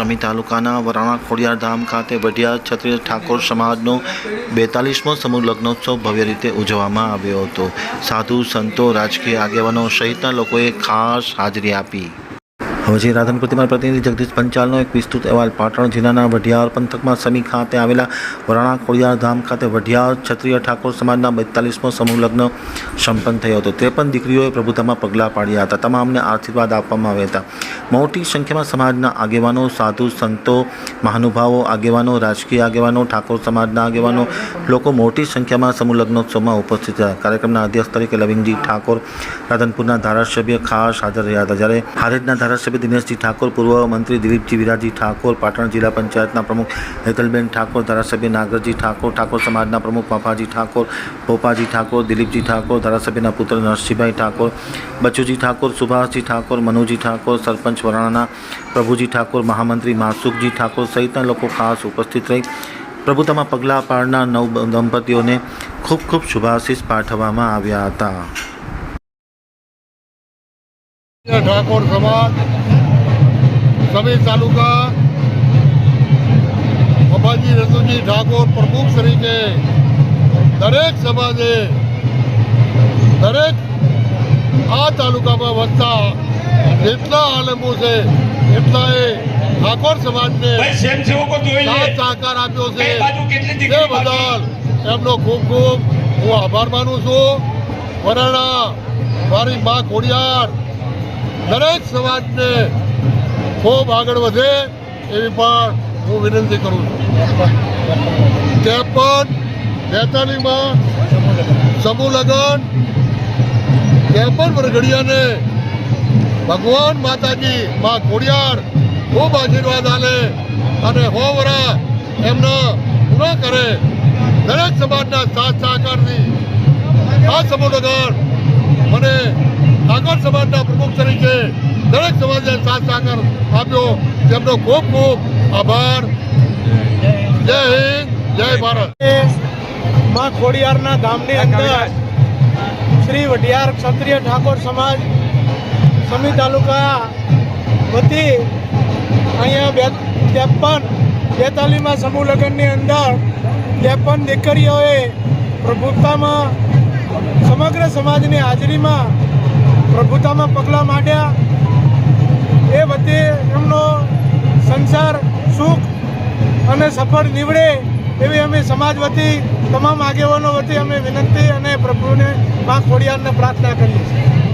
શમી તાલુકાના વરાણા ખોડિયાર ધામ ખાતે વઢિયા ક્ષત્રિય ઠાકોર સમાજનો બેતાલીસમો સમૂહ લગ્નોત્સવ ભવ્ય રીતે ઉજવવામાં આવ્યો હતો. સાધુ, સંતો, રાજકીય આગેવાનો સહિતના લોકોએ ખાસ હાજરી આપી. હવે રાધન પ્રતિમા પ્રતિનિધિ જગદીશ પંચાલનો એક વિસ્તૃત અહેવાલ. પાટણ જિલ્લાના વઢિયાર પંથકમાં સમી ખાતે આવેલા વરાણા ખોડિયાર ધામ ખાતે વઢિયાર ક્ષત્રિય ઠાકોર સમાજના બેતાલીસમો સમૂહ લગ્ન સંપન્ન થયો હતો. ત્રેપન દીકરીઓએ પ્રભુતામાં પગલાં પાડ્યા હતા. તમામને આશીર્વાદ આપવામાં આવ્યા હતા. મોટી સંખ્યામાં સમાજના આગેવાનો, સાધુ સંતો, મહાનુભાવો, આગેવાનો, રાજકીય આગેવાનો, ઠાકોર સમાજના આગેવાનો, લોકો મોટી સંખ્યામાં સમૂહ લગ્નોત્સવમાં ઉપસ્થિત હતા કાર્યક્રમના અધ્યક્ષ તરીકે લવિંગજી ઠાકોર રાધનપુરના ધારાસભ્ય ખાસ હાજર રહ્યા હતા. જ્યારે હારેજના ધારાસભ્ય દિનેશજી ઠાકોર, પૂર્વ મંત્રી દિલીપજી વિરાજી ઠાકોર, પાટણ જિલ્લા પંચાયતના પ્રમુખ હેતલબેન ઠાકોર, ધારાસભ્ય નાગરજી ઠાકોર ઠાકોર સમાજના પ્રમુખ પાપાજી ઠાકોર પોપાજી ઠાકોર, દિલીપજી ઠાકોર, ધારાસભ્યના પુત્ર નરસિંહભાઈ ઠાકોર બચુજી ઠાકોર, સુભાષજી ઠાકોર, મનુજી ઠાકોર, સરપંચ વરાણાના પ્રભુજી ઠાકોર, મહામંત્રી માસુખજી ઠાકોર સહિતના લોકો ખાસ ઉપસ્થિત રહી પ્રભુતામાં પગલાં પાડનાર નવ દંપતીઓને ખૂબ ખૂબ શુભાશીષ પાઠવવામાં આવ્યા હતા. ઠાકોર સમાજ સમી તાલુકા બાબાજી રતુજી ઠાકોર પ્રમુખ તરીકે દરેક સમાજે દરેક આ તાલુકામાં વસતા જેટલા આલમો છે એટલા એ ઠાકોર સમાજને સહકાર આપ્યો છે. તે બદલ એમનો ખૂબ ખૂબ હું આભાર માનું છું. વરાણા મારી મા ખોડિયાર દરેક સમાજને ખૂબ આગળ વધે એવી પણ હું વિનંતી કરું છું. ત્રેપન બેતાલીમાં સમૂહ લગન પણ વરઘડિયાને ભગવાન માતાજી મા ખોડિયાર ખૂબ આશીર્વાદ આલે અને હોવરા એમનો પૂરા કરે. દરેક સમાજના સાથ સહકારથી આ સમૂહ લગન મને ઠાકોર સમાજના પ્રમુખ તરીકે દરેક સાથ સહકાર આપ્યો તેમનો ખૂબ ખૂબ આભાર. જય હિન્દ જય ભારત. માં ખોડિયારના ધામની અંદર શ્રી વઢિયાર ક્ષત્રિય ઠાકોર સમાજ સમી તાલુકા વતી અહીંયા બે ત્રેપન બેતાલીમાં સમૂહ લગ્નની અંદર ત્રેપન દીકરીઓએ પ્રભુતામાં સમગ્ર સમાજની હાજરીમાં પ્રભુતામાં પગલાં માંડ્યા. એ વતી એમનો સંસાર સુખ અને સફળ નીવડે એવી અમે સમાજ વતી, તમામ આગેવાનો વતી અમે વિનંતી અને પ્રભુને મા ખોડિયારને પ્રાર્થના કરીએ છીએ.